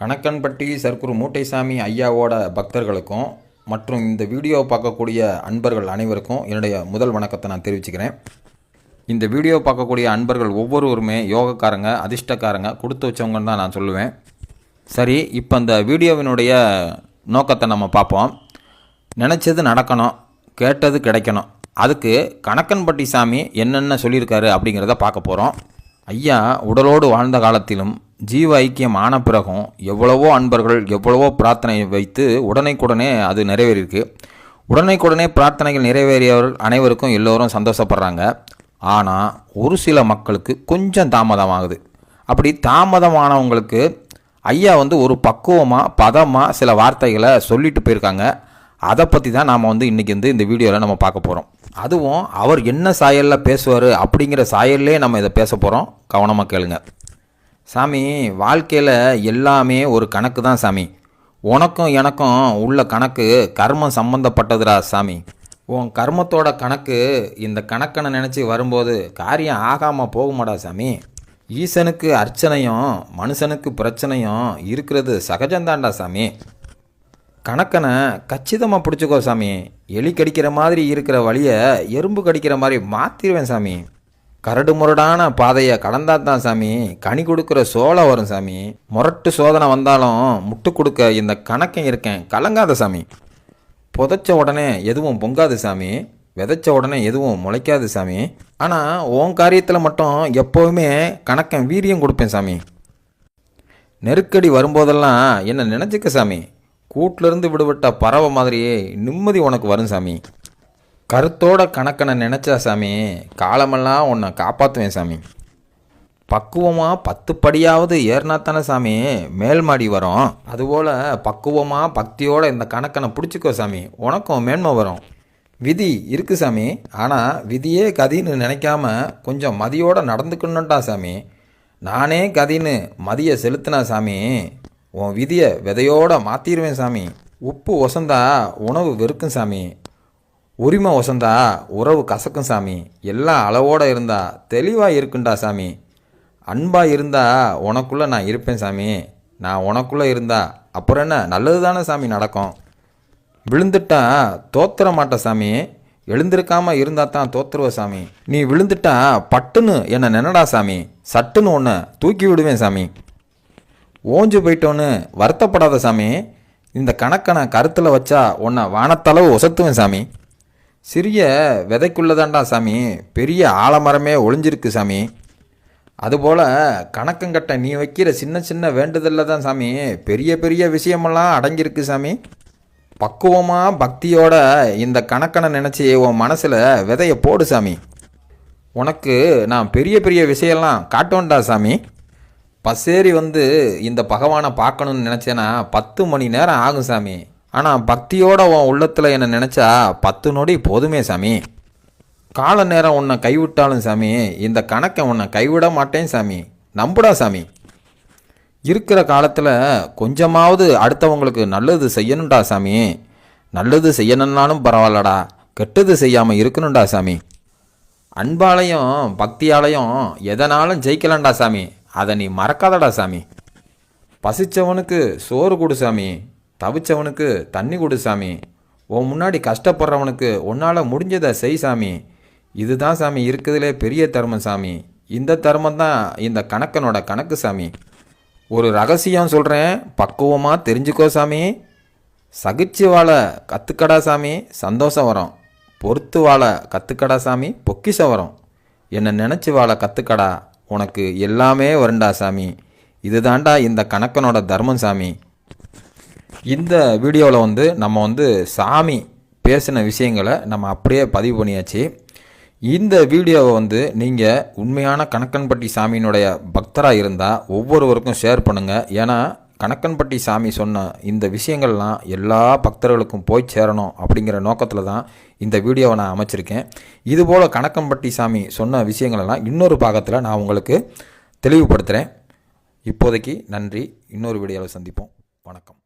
கணக்கன்பட்டி சர்க்குரு மூட்டைசாமி ஐயாவோட பக்தர்களுக்கும் மற்றும் இந்த வீடியோ பார்க்கக்கூடிய அன்பர்கள் அனைவருக்கும் என்னுடைய முதல் வணக்கத்தை நான் தெரிவிச்சுக்கிறேன். இந்த வீடியோ பார்க்கக்கூடிய அன்பர்கள் ஒவ்வொருவருமே யோகக்காரங்க அதிர்ஷ்டக்காரங்க கொடுத்து வச்சவங்கன்னு தான் நான் சொல்லுவேன். சரி இப்போ அந்த வீடியோவினுடைய நோக்கத்தை நம்ம பார்ப்போம். நினச்சது நடக்கணும் கேட்டது கிடைக்கணும். அதுக்கு கணக்கன்பட்டி சாமி என்னென்ன சொல்லியிருக்காரு அப்படிங்கிறத பார்க்க போகிறோம் ஐயா உடலோடு வாழ்ந்த காலத்திலும் ஜீவ ஐக்கியம் ஆன பிறகும் எவ்வளவோ அன்பர்கள் எவ்வளவோ பிரார்த்தனை வைத்து உடனைக்குடனே அது நிறைவேறியிருக்கு. உடனைக்குடனே பிரார்த்தனைகள் நிறைவேறியவர்கள் அனைவருக்கும் எல்லோரும் சந்தோஷப்படுறாங்க. ஆனால் ஒரு சில மக்களுக்கு கொஞ்சம் தாமதமாகுது அப்படி தாமதமானவங்களுக்கு ஐயா வந்து ஒரு பக்குவமாக பதமாக சில வார்த்தைகளை சொல்லிட்டு போயிருக்காங்க. அதை பற்றி தான் நாம் வந்து இன்றைக்கி வந்து இந்த வீடியோவில் நம்ம பார்க்க போகிறோம் அதுவும் அவர் என்ன சாயலில் பேசுவார் அப்படிங்கிற சாயல்லே நம்ம இதை பேச போகிறோம் கவனமாக கேளுங்க. சாமி வாழ்க்கையில் எல்லாமே ஒரு கணக்கு தான் சாமி. உனக்கும் எனக்கும் உள்ள கணக்கு கர்மம் சம்மந்தப்பட்டதுடா சாமி. உன் கர்மத்தோட கணக்கு இந்த கணக்கனை நினச்சி வரும்போது காரியம் ஆகாமல் போகுமாடா சாமி. ஈசனுக்கு அர்ச்சனையும் மனுஷனுக்கு பிரச்சனையும் இருக்கிறது சகஜம்தான்டா சாமி. கணக்கனை கச்சிதமாக பிடிச்சிக்கோ சாமி. எலி கடிக்கிற மாதிரி இருக்கிற வழியை எறும்பு கடிக்கிற மாதிரி மாற்றிடுவேன் சாமி. கரடு முரடான பாதையை கடந்தா தான் சாமி. கனி கொடுக்குற சோளம் வரும் சாமி. முரட்டு சோதனை வந்தாலும் முட்டு கொடுக்க இந்த கணக்கம் இருக்கேன். கலங்காத சாமி. புதைச்ச உடனே எதுவும் பொங்காது சாமி. விதைச்ச உடனே எதுவும் முளைக்காது சாமி. ஆனால் உன் காரியத்தில் மட்டும் எப்போவுமே கணக்கன் வீரியம் கொடுப்பேன் சாமி. நெருக்கடி வரும்போதெல்லாம் என்ன நினச்சிக்க சாமி? கூட்டிலிருந்து விடுபட்ட பறவை மாதிரியே நிம்மதி உனக்கு வரும் சாமி. கருத்தோட கணக்கனை நினச்சா சாமி காலமெல்லாம் உன்னை காப்பாற்றுவேன் சாமி. பக்குவமாக பத்து படியாவது ஏறினா தானே சாமி மேல்மாடி வரும். அதுபோல் பக்குவமாக பக்தியோட இந்த கணக்கனை பிடிச்சிக்கோ சாமி உனக்கும் மேன்மை வரும். விதி இருக்கு சாமி ஆனால் விதியே கதின்னு நினைக்காம கொஞ்சம் மதியோடு நடந்துக்கணுன்ட்டா சாமி. நானே கதின்னு மதியை செலுத்தினா சாமி உன் விதியை விதையோட மாற்றிடுவேன் சாமி. உப்பு ஒசந்தா உணவு வெறுக்கும் சாமி. உரிமை ஒசந்தா உறவு கசக்கும் சாமி. எல்லாம் அளவோடு இருந்தா தெளிவாக இருக்குண்டா சாமி. அன்பாக இருந்தா உனக்குள்ளே நான் இருப்பேன் சாமி. நான் உனக்குள்ளே இருந்தா அப்புறம் என்ன? நல்லது தானே சாமி நடக்கும். விழுந்துட்டா தோத்துற மாட்டேன் சாமி. எழுந்திருக்காமல் இருந்தால் தான் தோத்துருவ சாமி. நீ விழுந்துட்டா பட்டுன்னு என்னை நினடா சாமி. சட்டுன்னு ஒன்று தூக்கி விடுவேன் சாமி. ஓஞ்சு போயிட்டோன்னு வருத்தப்படாத சாமி. இந்த கணக்கை நான் கருத்தில் வச்சா உன்னை வானத்தளவு ஒசத்துவேன் சாமி. சிறிய விதைக்குள்ளதாண்டா சாமி. பெரிய ஆலமரமே ஒளிஞ்சிருக்கு சாமி. அதுபோல் கணக்கங்கட்ட நீ வைக்கிற சின்ன சின்ன வேண்டுதலில் தான் சாமி. பெரிய பெரிய விஷயமெல்லாம் அடங்கியிருக்கு சாமி. பக்குவமாக பக்தியோட இந்த கணக்கனை நினச்சி உன் மனசில் விதையை போடு சாமி. உனக்கு நான் பெரிய பெரிய விஷயம்லாம் காட்டோண்டா சாமி. பசேரி வந்து இந்த பகவானை பார்க்கணுன்னு நினச்சேன்னா பத்து மணி நேரம் ஆகும் சாமி. ஆனால் பக்தியோட உன் உள்ளத்தில் என்னை நினச்சா பத்து நொடி போதுமே சாமி. கால நேரம் உன்னை கைவிட்டாலும் சாமி இந்த கணக்கை உன்னை கைவிட மாட்டேன் சாமி. நம்புடா சாமி. இருக்கிற காலத்தில் கொஞ்சமாவது அடுத்தவங்களுக்கு நல்லது செய்யணும்டா சாமி. நல்லது செய்யணும்னாலும் பரவாயில்லடா. கெட்டது செய்யாமல் இருக்கணும்டா சாமி. அன்பாலையும் பக்தியாலையும் எதனாலும் ஜெயிக்கலாம்டா சாமி. அதை நீ மறக்காதடா சாமி. பசிச்சவனுக்கு சோறு கொடு சாமி. தவிச்சவனுக்கு தண்ணி கொடு சாமி. உன் முன்னாடி கஷ்டப்படுறவனுக்கு உன்னால் முடிஞ்சதை செய் சாமி. இதுதான் சாமி இருக்குதுலே பெரிய தர்மம் சாமி. இந்த தர்மம் தான் இந்த கணக்கனோட கணக்கு சாமி. ஒரு ரகசியம் சொல்கிறேன் பக்குவமாக தெரிஞ்சுக்கோ சாமி. சகிச்சு வாழ கற்றுக்கடா சாமி சந்தோஷம் வரும். பொறுத்து வாழ கற்றுக்கடா சாமி பொக்கிஷம் வரும். என்னை நினச்சி வாழ கற்றுக்கடா உனக்கு எல்லாமே வருண்டா சாமி. இதுதாண்டா இந்த கணக்கனோட தர்மம் சாமி. இந்த வீடியோவில் வந்து நம்ம வந்து சாமி பேசின விஷயங்களை நம்ம அப்படியே பதிவு பண்ணியாச்சு. இந்த வீடியோவை வந்து நீங்கள் உண்மையான கணக்கன்பட்டி சாமியினுடைய பக்தராக இருந்தால் ஒவ்வொருவருக்கும் ஷேர் பண்ணுங்கள் ஏன்னா கணக்கன்பட்டி சாமி சொன்ன இந்த விஷயங்கள்லாம் எல்லா பக்தர்களுக்கும் போய் சேரணும் அப்படிங்கிற நோக்கத்தில் தான் இந்த வீடியோவை நான் அமைச்சிருக்கேன். இதுபோல் கணக்கன்பட்டி சாமி சொன்ன விஷயங்களெல்லாம் இன்னொரு பாகத்தில் நான் உங்களுக்கு தெளிவுபடுத்துகிறேன் இப்போதைக்கு நன்றி. இன்னொரு வீடியோவில் சந்திப்போம். வணக்கம்.